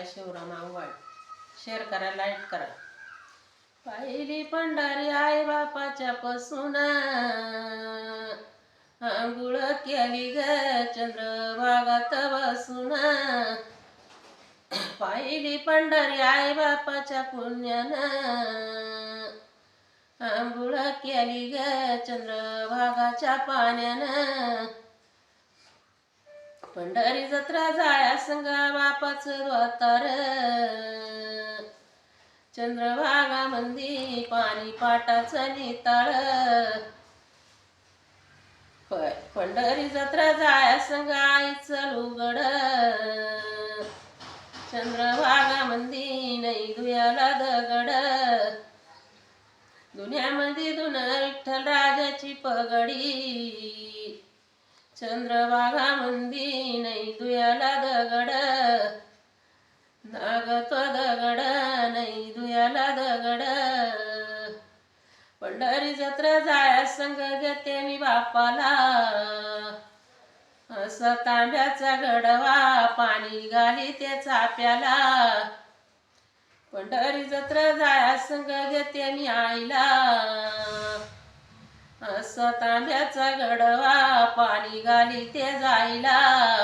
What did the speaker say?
आहे शिवराम आंगवाड शेअर करा लाईक करा. पाहिली पंढरी आई बापाच्या पासून आंघोळ केली ग चंद्रभागात बसून. पाहिली पंढरी आई बापाच्या पुण्यानं आंघोळ केली ग चंद्रभागाच्या पाण्यानं. पंढरी जत्रा जाळ्या संगा बापाच द्वातार. चंद्रभागा मंदी पाणी पाटाच निताळ. प- पंढरी जत्रा जाळ्या संग आईच लुगड. चंद्रभागा मंदी नाही दुयाला दगड. दुनियामध्ये दुन विठ्ठल राजाची पगडी. चंद्रभागा मंदी नाही दुयाला दगड नागत्व दगड नाही दुयाला दगड पंढरी जत्रा जाया संग घेते मी बापाला असं तांब्याचा गडवा पाणी गाली ते चाप्याला. पंढरी जत्रा जाया संग घेते मी आईला तांब्याचा गडवा पाणी गाली ते जायला.